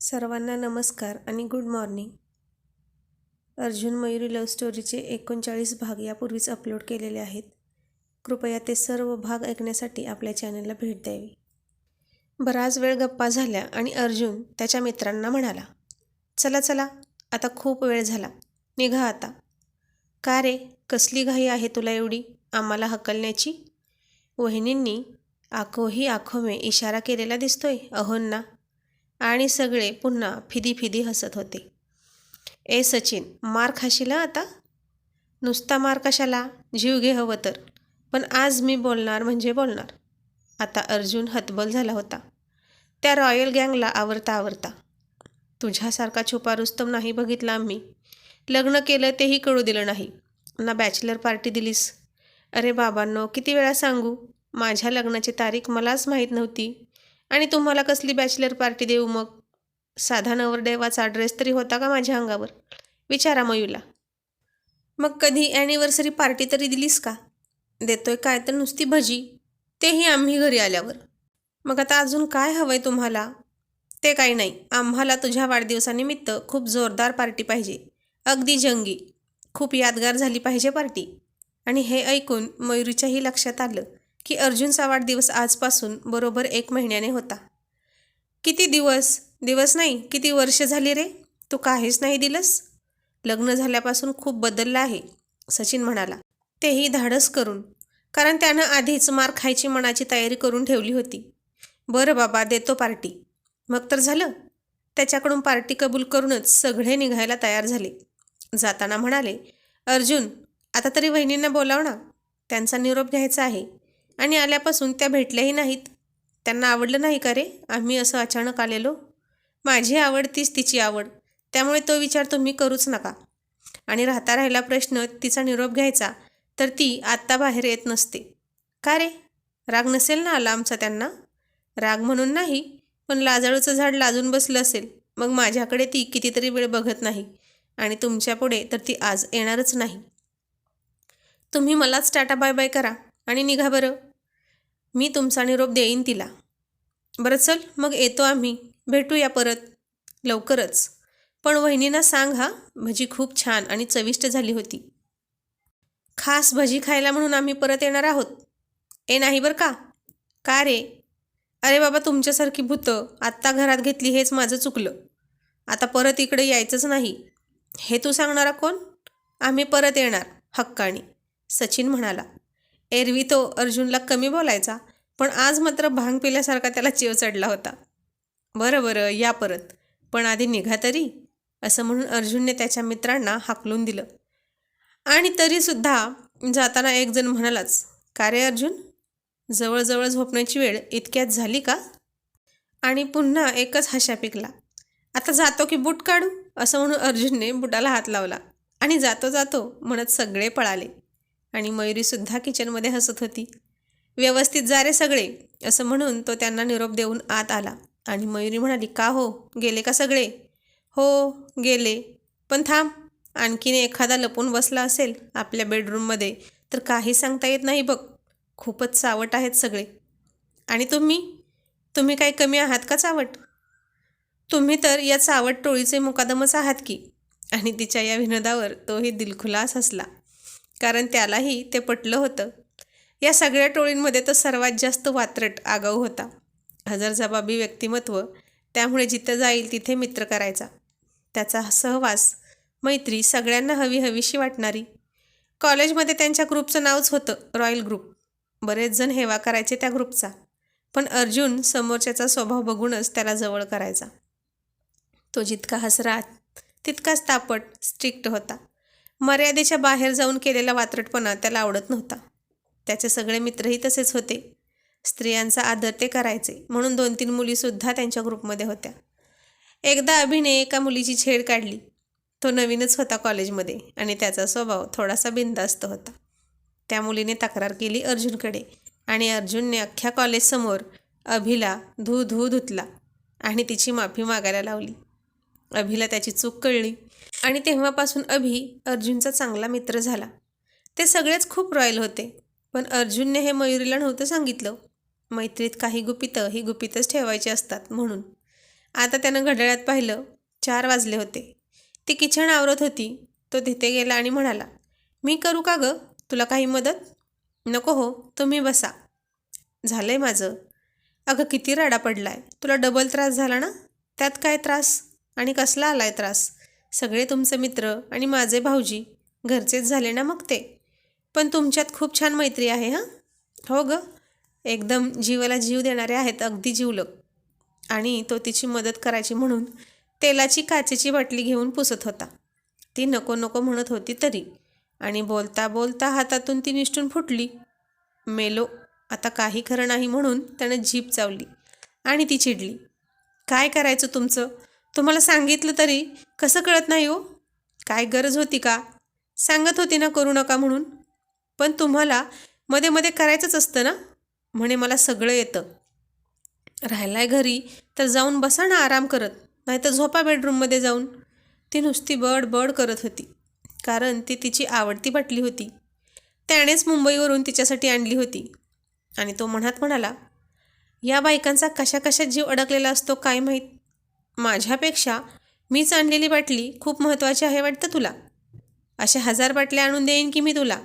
सर्वांना नमस्कार आणि good morning. Arjun Mayuri love स्टोरीचे एकोणचाळीस भाग यापूर्वीच अपलोड केलेले आहेत. कृपया ते सर्व भाग ऐकण्यासाठी आपल्या चॅनलला भेट द्यावी. बराच वेळ गप्पा झाल्या आणि अर्जुन त्याच्या मित्रांना म्हणाला चला चला आता खूप वेळ झाला. निघा आता. का रे? कसली घाई आहे तुला एवढी? आम्हाला हकलण्याची? वहिनींनी आखोही आखो में इशारा केलेला दिसतोय अहोंना आणि सगळे पुन्हा फिदी फिदी हसत होते. ए सचिन मार खाशील आता? नुसता मार कशाला? जीव घे हवं तर. पण आज मी बोलणार म्हणजे बोलणार. आता अर्जुन हतबल झाला होता. त्या रॉयल गँगला आवरता आवरता. तुझ्यासारखा छुपा रुस्तम नाही बघितला आम्ही. लग्न केलं तेही कळू दिलं नाही. ना बॅचलर पार्टी दिलीस. अरे बाबांनो किती वेळा सांगू? माझ्या लग्नाची तारीख मलाच माहीत नव्हती. आणि तुम्हाला कसली बॅचलर पार्टी देऊ मग? साधा नवरदेवाचा ड्रेस तरी होता का माझ्या अंगावर? विचारा मयूला. मग कधी ॲनिव्हर्सरी पार्टी तरी दिलीस का? देतोय काय तर नुसती भजी. तेही आम्ही घरी आल्यावर. मग आता अजून काय हवंय तुम्हाला? ते काही नाही. आम्हाला तुझ्या वाढदिवसानिमित्त खूप जोरदार पार्टी पाहिजे. अगदी जंगी. खूप यादगार झाली पाहिजे पार्टी आणि हे ऐकून मयुरीच्याही लक्षात आलं. की अर्जुनचा वाढदिवस आजपासून बरोबर एक महिन्याने होता. किती दिवस? दिवस नाही किती वर्ष झाली रे? तू काहीच नाही दिलंस? लग्न झाल्यापासून खूप बदललं आहे सचिन म्हणाला. तेही धाडस करून कारण त्यानं आधीच मार खायची मनाची तयारी करून ठेवली होती. बरं बाबा देतो पार्टी. मग तर झालं. त्याच्याकडून पार्टी कबूल करूनच सगळे निघायला तयार झाले. जाताना म्हणाले अर्जुन आता तरी वहिनींना बोलाव ना. त्यांचा निरोप घ्यायचा आहे. आणि आल्यापासून त्या भेटल्याही नाहीत. त्यांना आवडलं नाही का रे? आम्ही असं अचानक आलेलो. माझी आवड तीच तिची आवड. त्यामुळे तो विचार तुम्ही करूच नका. आणि राहता राहिला प्रश्न तिचा निरोप घ्यायचा तर ती आत्ता बाहेर येत नसते. का रे? राग नसेल ना आला आमचा त्यांना? राग म्हणून नाही पण लाजाळूचं झाड लाजून बसलं असेल. मग माझ्याकडे ती कितीतरी वेळ बघत नाही. आणि तुमच्यापुढे तर ती आज येणारच नाही. तुम्ही मलाच टाटा बाय बाय करा. आणि निघा बरं. मी तुमचा निरोप देईन तिला. बरं चल मग येतो आम्ही. भेटूया परत. लवकरच. पण वहिनींना सांग हा भजी खूप छान आणि चविष्ट झाली होती. खास भजी खायला म्हणून आम्ही परत येणार आहोत. ए नाही बरं का? का रे? अरे बाबा तुमच्यासारखी भूतं आत्ता घरात घेतली हेच माझं चुकलं. आता परत इकडे यायचंच नाही. हे तू सांगणारा कोण? आम्ही परत येणार हक्काणी सचिन म्हणाला. एरवी तो अर्जुनला कमी बोलायचा पण आज मात्र भांग पिल्यासारखा त्याला चिव चढला होता. बरं बरं या परत. पण आधी निघा तरी असं म्हणून अर्जुनने त्याच्या मित्रांना हाकलून दिलं. आणि तरीसुद्धा जाताना एकजण म्हणालाच का रे अर्जुन? जवळजवळ झोपण्याची वेळ इतक्यात झाली का? आणि पुन्हा एकच हशा पिकला. आता जातो की बूट काढू? असं म्हणून अर्जुनने बुटाला हात लावला. आणि जातो जातो म्हणत सगळे पळाले. आणि मयुरीसुद्धा किचनमध्ये हसत होती. व्यवस्थित जा रे सगळे असं म्हणून तो त्यांना निरोप देऊन आत आला. आणि मयुरी म्हणाली का हो? गेले का सगळे? हो गेले. पण थांब आणखीन एखादा लपून बसला असेल आपल्या बेडरूममध्ये तर काही सांगता येत नाही बघ. खूपच चावट आहेत सगळे. आणि तुम्ही? तुम्ही काही कमी आहात का चावट तुम्ही तर या चावट टोळीचे मुकादमच आहात की. आणि तिच्या या विनोदावर तोही दिलखुलास हसला. कारण त्यालाही ते पटलं होतं. या सगळ्या टोळींमध्ये तो सर्वात जास्त वात्रट आगाऊ होता. हजरजबाबी व्यक्तिमत्व त्यामुळे जिथं जाईल तिथे मित्र करायचा. त्याचा सहवास मैत्री सगळ्यांना हवी हवीशी वाटणारी. कॉलेजमध्ये त्यांच्या ग्रुपचं नावच होतं रॉयल ग्रुप. बरेच जण हेवा करायचे त्या ग्रुपचा. पण अर्जुन समोरच्याचा स्वभाव बघूनच त्याला जवळ करायचा. तो जितका हसरा तितकाच तापट स्ट्रिक्ट होता. मर्यादेच्या बाहेर जाऊन केलेला वात्रटपणा त्याला आवडत नव्हता. त्याचे सगळे मित्रही तसेच होते. स्त्रियांचा आदर ते करायचे म्हणून दोन तीन मुलीसुद्धा त्यांच्या ग्रुपमध्ये होत्या. एकदा अभिने एका मुलीची छेड काढली. तो नवीनच होता कॉलेजमध्ये आणि त्याचा स्वभाव थोडासा बिनधास्त होता. त्या मुलीने तक्रार केली अर्जुनकडे आणि अर्जुनने अख्ख्या कॉलेजसमोर अभिला धू धू धुतला आणि तिची माफी मागायला लावली. अभिला त्याची चूक कळली. आणि तेव्हापासून अभि अर्जुनचा चांगला मित्र झाला. ते सगळेच खूप रॉयल होते. पण अर्जुनने हे मयुरीला नव्हतं सांगितलं. मैत्रीत काही गुपितं ही गुपितच ठेवायची असतात म्हणून. आता त्यानं घड्याळ्यात पाहिलं चार वाजले होते. ती किचन आवरत होती. तो तिथे गेला आणि म्हणाला मी करू का गं? तुला काही मदत? नको हो तुम्ही बसा. झालं आहे माझं. अगं किती राडा पडला आहे तुला डबल त्रास झाला ना? त्यात काय त्रास? आणि कसला आलाय त्रास? सगळे तुमचे मित्र आणि माझे भाऊजी घरचेच झाले ना मग ते. पण तुमच्यात खूप छान मैत्री आहे हां? हो ग. एकदम जीवाला जीव देणारे आहेत अगदी जीवलग. आणि तो तिची मदत करायची म्हणून तेलाची काचेची बाटली घेऊन पुसत होता. ती नको नको म्हणत होती तरी. आणि बोलता बोलता हातातून ती निष्ठून फुटली. मेलो आता काही खरं नाही म्हणून त्यानं जीप चावली आणि ती चिडली. काय करायचं तुमचं? तुम्हाला सांगितलं तरी. कसं कळत नाही हो? काय गरज होती का? सांगत होती ना करू नका म्हणून. पण तुम्हाला मध्ये मध्ये करायचंच असतं ना? म्हणे मला सगळं येतं. राहिलाय घरी तर जाऊन बसा ना आराम करत. नाही तर झोपा बेडरूममध्ये जाऊन. ती नुसती बड बड करत होती. कारण ती तिची आवडती बाटली होती. त्यानेच मुंबईवरून तिच्यासाठी आणली होती. आणि तो मनात म्हणाला या बायकांचा कशा कशात जीव अडकलेला असतो काय माहीत? माझ्यापेक्षा मीच आणलेली बाटली खूप महत्त्वाची आहे वाटतं तुला? अशा हजार बाटल्या आणून देईन की मी तुला?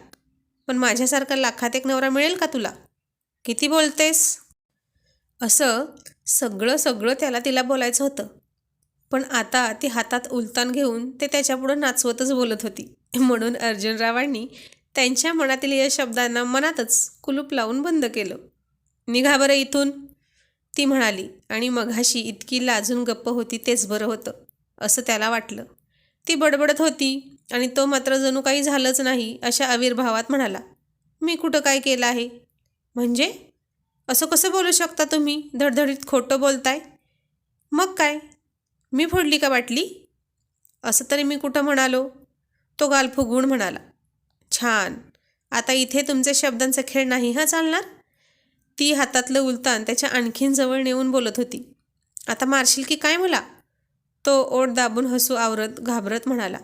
पण माझ्यासारखा लाखात एक नवरा मिळेल का तुला? किती बोलतेस? असं सगळं सगळं त्याला तिला बोलायचं होतं. पण आता ती हातात उलतान घेऊन ते त्याच्यापुढं नाचवतच बोलत होती. म्हणून अर्जुनरावांनी त्यांच्या मनातील या शब्दांना मनातच कुलूप लावून बंद केलं. निघा बरं इथून. ती म्हणाली आणि मघाशी इतकी लाजून गप्प होती तेच बरं होतं असं त्याला वाटलं. ती बडबडत होती आणि तो मात्र जणू काही झालंच नाही अशा आविर्भावात म्हणाला मी कुठं काय केलं आहे? म्हणजे? असं कसं बोलू शकता तुम्ही? धडधडीत खोटं बोलताय. मग काय? मी फोडली का बाटली? असं तरी मी कुठं म्हणालो? तो गाल फुगवून म्हणाला छान. आता इथे तुमचे शब्दांचा खेळ नाही हा चालणार? ती हातातलं उलतान त्याच्या आणखीन जवळ नेऊन बोलत होती. आता मारशील की काय मला? तो ओढ दाबून हसू आवरत घाबरत म्हणाला.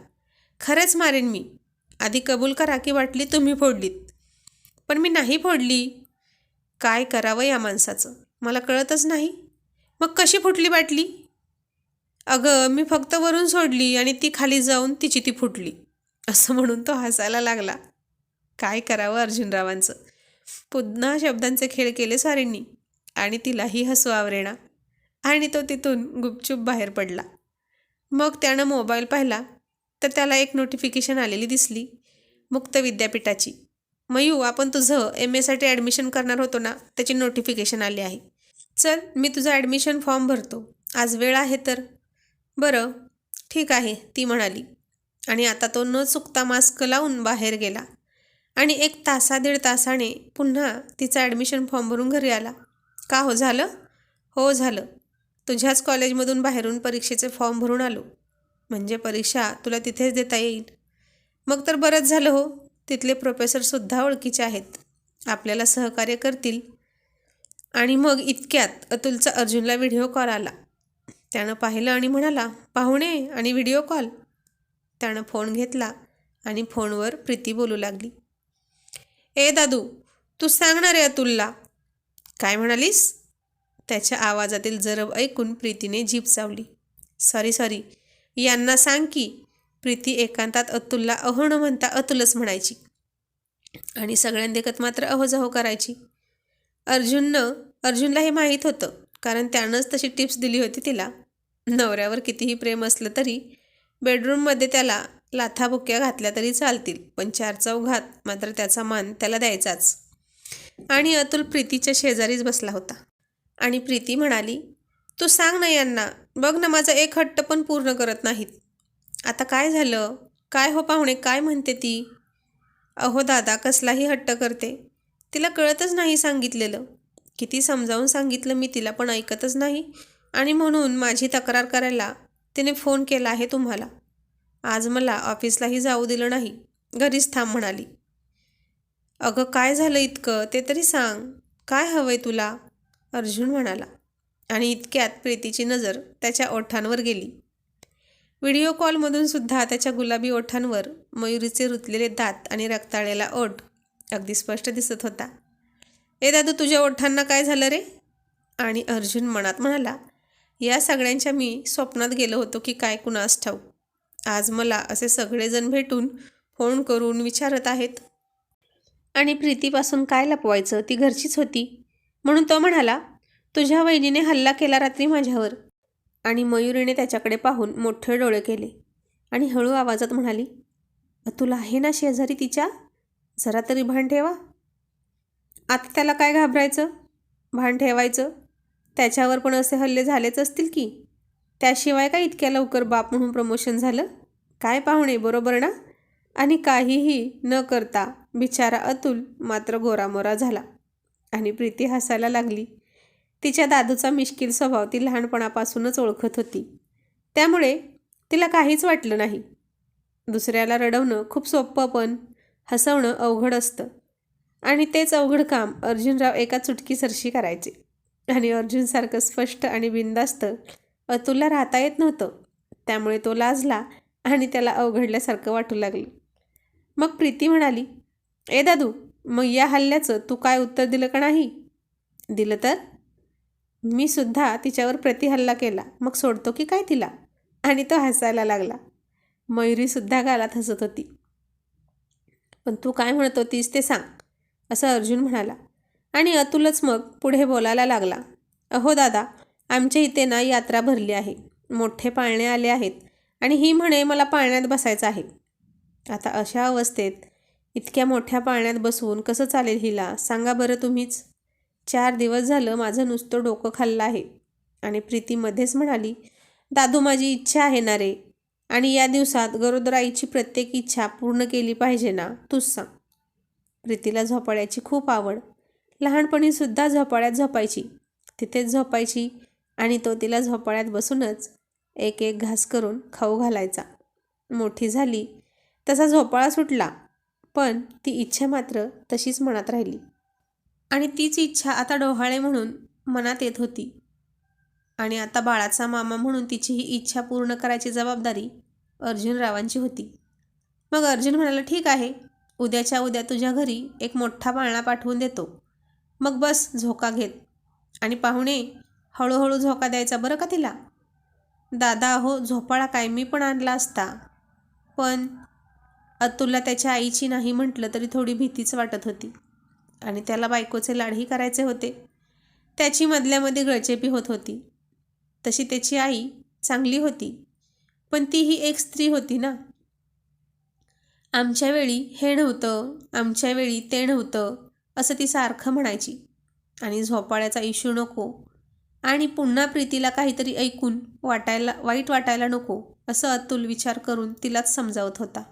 खरंच मारेन मी. आधी कबूल करा की वाटली तुम्ही फोडलीत. पण मी नाही फोडली. काय करावं या माणसाचं? मला कळतच नाही. मग कशी फुटली बाटली? अगं मी फक्त वरून सोडली आणि ती खाली जाऊन तिची ती फुटली. असं म्हणून तो हसायला लागला. काय करावं अर्जुनरावांचं? पुन्हा शब्दांचे खेळ केले सारेंनी आणि तिलाही हसू आवरेना आणि तो तिथून गुपचूप बाहेर पडला. मग त्यानं मोबाईल पाहिला तर त्याला एक नोटिफिकेशन आलेली दिसली मुक्त विद्यापीठाची. मयू आपण तुझं एम एसाठी ॲडमिशन करणार होतो ना त्याची नोटिफिकेशन आली आहे. चल मी तुझं ॲडमिशन फॉर्म भरतो. आज वेळ आहे तर. बरं. ठीक आहे ती म्हणाली. आणि आता तो न चुकता मास्क लावून बाहेर गेला. आणि एक तासा दीड तासाने पुन्हा तिचा ॲडमिशन फॉर्म भरून घरी आला. का हो झालं? हो झालं. तुझ्याच कॉलेजमधून बाहेरून परीक्षेचे फॉर्म भरून आलो. म्हणजे परीक्षा तुला तिथेच देता येईल. मग तर बरंच झालं हो. तिथले प्रोफेसरसुद्धा ओळखीचे आहेत. आपल्याला सहकार्य करतील. आणि मग इतक्यात अतुलचा अर्जुनला व्हिडिओ कॉल आला. त्यानं पाहिलं आणि म्हणाला पाहुणे आणि व्हिडिओ कॉल त्यानं फोन घेतला आणि फोनवर प्रीती बोलू लागली. ए दादू तू सांगणार आहे अतुलला. काय म्हणालीस? त्याच्या आवाजातील जरब ऐकून प्रीतीने जीभ चावली. Sorry sorry. यांना सांग की प्रीती एकांतात अतुलला अहो न म्हणता अतुलच म्हणायची. आणि सगळ्यांदेखत मात्र अहोजाहो करायची. अर्जुननं अर्जुनला हे माहीत होतं कारण त्यानंच तशी टिप्स दिली होती तिला. नवऱ्यावर कितीही प्रेम असलं तरी बेडरूममध्ये त्याला लाथाबुक्या घातल्या तरी चालतील पण चार चौघात मात्र त्याचा मान त्याला द्यायचाच. आणि अतुल प्रीतीच्या शेजारीच बसला होता. आणि प्रीती म्हणाली तू सांग ना यांना बघ ना माझा एक हट्ट पण पूर्ण करत नाहीत. आता काय झालं? काय हो पाहुणे काय म्हणते ती? अहो दादा कसलाही हट्ट करते. तिला कळतच नाही सांगितलेलं. किती समजावून सांगितलं मी तिला पण ऐकतच नाही. आणि म्हणून माझी तक्रार करायला तिने फोन केला आहे तुम्हाला. आज मला ऑफिसलाही जाऊ दिलं नाही. घरीच थांब म्हणाली. अगं काय झालं इतकं? ते तरी सांग. काय हवंय तुला? अर्जुन म्हणाला. आणि इतक्यात प्रीतीची नजर त्याच्या ओठांवर गेली. व्हिडिओ कॉलमधून सुद्धा त्याच्या गुलाबी ओठांवर मयुरीचे रुतलेले दात आणि रक्ताळलेला ओठ अगदी स्पष्ट दिसत होता. ए दादू तुझ्या ओठांना काय झालं रे? आणि अर्जुन मनात म्हणाला या सगळ्यांच्या मी स्वप्नात गेलो होतो की काय कुणास ठाऊक. आज मला असे सगळेजण भेटून फोन करून विचारत आहेत. आणि प्रीतीपासून काय लपवायचं? ती घरचीच होती. म्हणून तो म्हणाला तुझ्या वहिनीने हल्ला केला रात्री माझ्यावर. आणि मयुरीने त्याच्याकडे पाहून मोठे डोळे केले. आणि हळू आवाजात म्हणाली तुला आहे ना शेजारी तिच्या? जरा तरी भान ठेवा. आता त्याला काय घाबरायचं? भान ठेवायचं? त्याच्यावर पण असे हल्ले झालेच असतील की? त्याशिवाय काय इतक्या लवकर बाप म्हणून प्रमोशन झालं? काय पाहुणे बरोबर ना? आणि काहीही न करता बिचारा अतुल मात्र गोरामोरा झाला आणि प्रीती हसायला लागली. तिच्या दादूचा मिश्किल स्वभाव ती लहानपणापासूनच ओळखत होती. त्यामुळे तिला काहीच वाटलं नाही. दुसऱ्याला रडवणं खूप सोपं पण हसवणं अवघड असतं. आणि तेच अवघड काम अर्जुनराव एका चुटकीसरशी करायचे. आणि अर्जुनसारखं स्पष्ट आणि बिंदास्त अतुलला राहता येत नव्हतं. त्यामुळे तो लाजला आणि त्याला अवघडल्यासारखं वाटू लागलं. मग प्रीती म्हणाली ए दादू मग या हल्ल्याचं तू काय उत्तर दिलं का नाही? दिलं तर? मी सुद्धा तिच्यावर प्रतिहल्ला केला. मग सोडतो की काय तिला? आणि तो हसायला लागला. मयुरीसुद्धा गालात हसत होती. पण तू काय म्हणत होतीस ते सांग असं अर्जुन म्हणाला. आणि अतुलच मग पुढे बोलायला लागला. अहो दादा आमच्या इथे ना यात्रा भरली आहे. मोठे पाळणे आले आहेत. आणि ही म्हणे मला पाळण्यात बसायचं आहे. आता अशा अवस्थेत इतक्या मोठ्या पाळण्यात बसवून कसं चालेल हिला? सांगा बरं तुम्हीच. चार दिवस झालं माझं नुसतं डोकं खाल्लं आहे. आणि प्रीती मध्येच म्हणाली दादू माझी इच्छा आहे ना रे. आणि या दिवसात गरोदराईची प्रत्येक इच्छा पूर्ण केली पाहिजे ना तूच सांग. प्रीतीला झोपाळ्याची खूप आवड. लहानपणीसुद्धा झोपाळ्यात झोपायची. तिथेच झोपायची. आणि तो तिला झोपाळ्यात बसूनच एक एक घास करून खाऊ घालायचा. मोठी झाली. तसा झोपाळा सुटला पण ती इच्छा मात्र तशीच मनात राहिली. आणि तीच इच्छा आता डोहाळे म्हणून मनात येत होती. आणि आता बाळाचा मामा म्हणून तिची ही इच्छा पूर्ण करायची जबाबदारी अर्जुनरावांची होती. मग अर्जुन म्हणाला ठीक आहे उद्याच्या उद्या तुझ्या घरी एक मोठा पाळणा पाठवून देतो. मग बस झोका घेत. आणि पाहुणे हळूहळू झोका द्यायचा बरं का तिला? दादा हो झोपाळा काय? मी पण आणला असता. पण अतुलला त्याच्या आईची नाही म्हटलं तरी थोडी भीतीच वाटत होती. आणि त्याला बायकोचे लाडही करायचे होते. त्याची मधल्यामध्ये गळचेपी होत होती. तशी त्याची आई चांगली होती. पण ती ही एक स्त्री होती ना? आमच्या वेळी हे नव्हतं आमच्या वेळी ते नव्हतं असं ती सारखं म्हणायची. आणि झोपाळ्याचा इश्यू नको. आणि पुन्हा प्रीतीला काहीतरी ऐकून वाटायला वाईट वाटायला नको असं अतुल विचार करून तिलाच समजावत होता.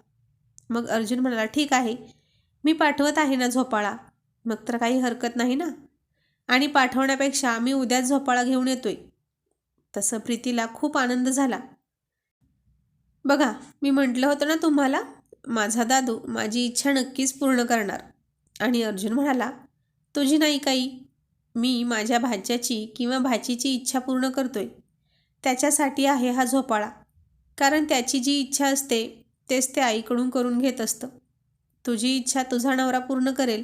मग अर्जुन म्हणाला ठीक आहे मी पाठवत आहे ना झोपाळा. मग तर काही हरकत नाही ना. आणि पाठवण्यापेक्षा मी उद्याच झोपाळा घेऊन येतोय. तसं प्रीतीला खूप आनंद झाला. बघा मी म्हटलं होतं ना तुम्हाला माझा दादू माझी इच्छा नक्कीच पूर्ण करणार. आणि अर्जुन म्हणाला तुझी नाही काही. मी माझ्या भाज्याची किंवा भाचीची इच्छा पूर्ण करतोय. त्याच्यासाठी आहे हा झोपाळा. कारण त्याची जी इच्छा असते तेच ते आईकडून करून घेत असतं. तुझी इच्छा तुझा नवरा पूर्ण करेल.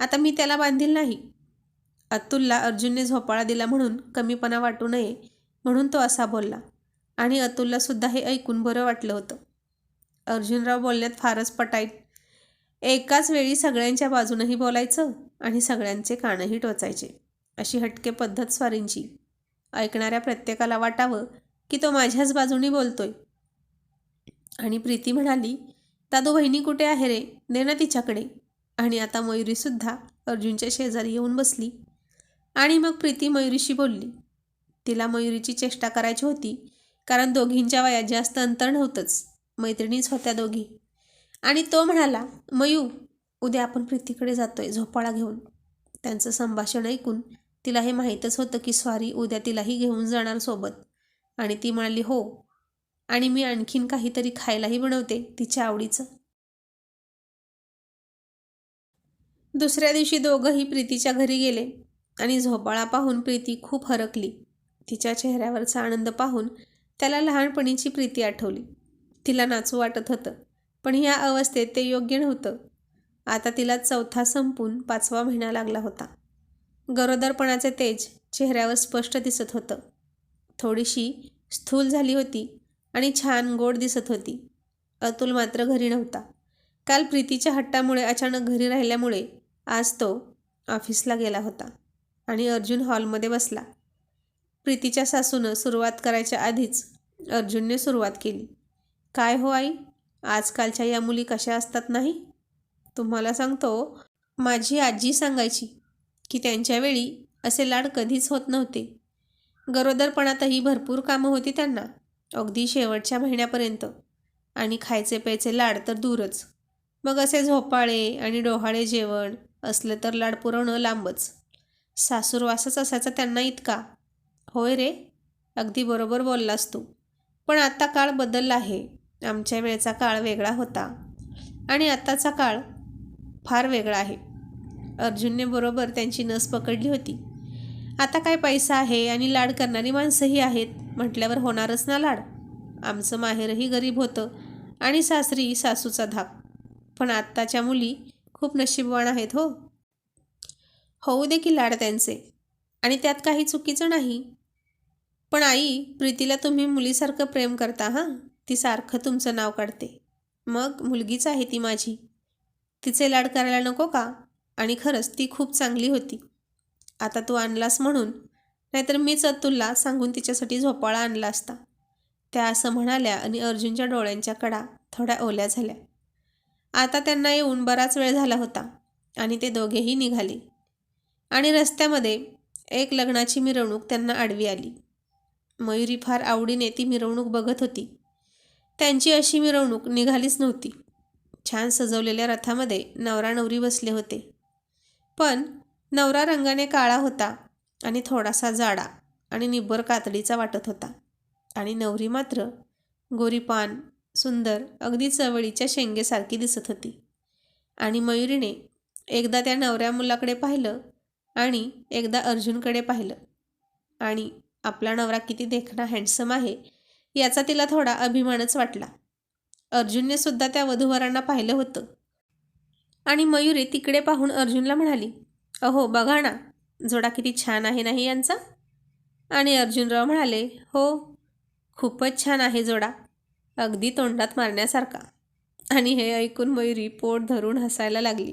आता मी त्याला बांधील नाही. अतुलला अर्जुनने झोपाळा दिला म्हणून कमीपणा वाटू नये म्हणून तो असा बोलला. आणि अतुलला सुद्धा हे ऐकून बरं वाटलं होतं. अर्जुनराव बोलण्यात फारच पटाईत. एकाच वेळी सगळ्यांच्या बाजूनही बोलायचं? आणि सगळ्यांचे कानही टोचायचे. अशी हटके पद्धत स्वारींची. ऐकणाऱ्या प्रत्येकाला वाटावं की तो माझ्याच बाजूनी बोलतोय. आणि प्रीती म्हणाली दादू बहिणी कुठे आहे रे? देणं ना तिच्याकडे. आणि आता मयुरीसुद्धा अर्जुनच्या शेजारी येऊन बसली. आणि मग प्रीती मयुरीशी बोलली. तिला मयुरीची चेष्टा करायची होती कारण दोघींच्या वयात जास्त अंतर नव्हतंच. मैत्रिणीच होत्या दोघी. आणि तो म्हणाला मयू उद्या आपण प्रीतीकडे जातोय झोपाळा घेऊन. त्यांचं संभाषण ऐकून तिला हे माहीतच होतं की स्वारी उद्या तिलाही घेऊन जाणार सोबत. आणि ती म्हणाली हो. आणि मी आणखीन काहीतरी खायलाही बनवते तिच्या आवडीचं. दुसऱ्या दिवशी दोघंही प्रीतीच्या घरी गेले आणि झोपाळा पाहून प्रीती खूप हरकली. तिच्या चेहऱ्यावरचा आनंद पाहून त्याला लहानपणीची प्रीती आठवली. तिला नाचू वाटत होतं पण ह्या अवस्थेत ते योग्य नव्हतं. आता तिला चौथा संपून पाचवा महिना लागला होता. गरोदरपणाचे तेज चेहऱ्यावर स्पष्ट दिसत होतं. थोडीशी स्थूल झाली होती आणि छान गोड दिसत होती. अतुल मात्र घरी नव्हता. काल प्रीतीच्या हट्टामुळे अचानक घरी राहिल्यामुळे आज तो ऑफिसला गेला होता आणि अर्जुन हॉलमध्ये बसला. प्रीतीच्या सासूनं सुरुवात करायच्या आधीच अर्जुनने सुरुवात केली. काय हो आई? आजकालच्या या मुली कशा असतात नाही? तुम्हाला सांगतो माझी आजी सांगायची की त्यांच्यावेळी असे लाड कधीच होत नव्हते. गरोदरपणातही भरपूर कामं होती त्यांना अगदी शेवटच्या महिन्यापर्यंत. आणि खायचे प्यायचे लाड तर दूरच. मग असे झोपाळे आणि डोहाळे जेवण असलं तर लाड पुरवणं लांबच. सासूरवासच असायचा त्यांना इतका. होय रे अगदी बरोबर बोललास तू. पण आता काळ बदलला आहे. आमच्या वेळेचा काळ वेगळा होता. आणि आत्ताचा काळ फार वेगळा आहे. अर्जुनने बरोबर त्यांची नस पकडली होती. आता काय पैसा आहे आणि लाड करणारी माणसंही आहेत म्हटल्यावर होणारच ना लाड. आमचं माहेरही गरीब होतं आणि सासरी सासूचा धाक. पण आत्ताच्या मुली खूप नशीबवान आहेत हो. होऊ दे की लाड त्यांचे. आणि त्यात काही चुकीचं नाही. पण आई प्रीतीला तुम्ही मुलीसारखं प्रेम करता हां? ती सारखं तुमचं नाव काढते. मग मुलगीच आहे ती माझी. तिचे लाड करायला नको का? आणि खरंच ती खूप चांगली होती. आता तू आणलास म्हणून. नाहीतर मीच अतुलला सांगून तिच्यासाठी झोपाळा आणला असता. त्या असं म्हणाल्या आणि अर्जुनच्या डोळ्यांच्या कडा थोड्या ओल्या झाल्या. आता त्यांना येऊन बराच वेळ झाला होता आणि ते दोघेही निघाले. आणि रस्त्यामध्ये एक लग्नाची मिरवणूक त्यांना आडवी आली. मयुरी फार आवडीने ती मिरवणूक बघत होती. त्यांची अशी मिरवणूक निघालीच नव्हती. छान सजवलेल्या रथामध्ये नवरा नवरी बसले होते. पण नवरा रंगाने काळा होता आणि थोडासा जाडा आणि निब्बर कातडीचा वाटत होता. आणि नवरी मात्र गोरीपान सुंदर अगदी चवळीच्या शेंगेसारखी दिसत होती. आणि मयुरीने एकदा त्या नवऱ्या मुलाकडे पाहिलं आणि एकदा अर्जुनकडे पाहिलं. आणि आपला नवरा किती देखणा हँडसम आहे याचा तिला थोडा अभिमानच वाटला. अर्जुनने सुद्धा त्या वधूवरांना पाहिलं होतं. आणि मयुरी तिकडे पाहून अर्जुनला म्हणाली अहो बघा ना जोडा किती छान आहे नाही यांचा? आणि अर्जुनराव म्हणाले हो खूपच छान आहे जोडा अगदी तोंडात मारण्यासारखा. आणि हे ऐकून मयुरी पोट धरून हसायला लागली.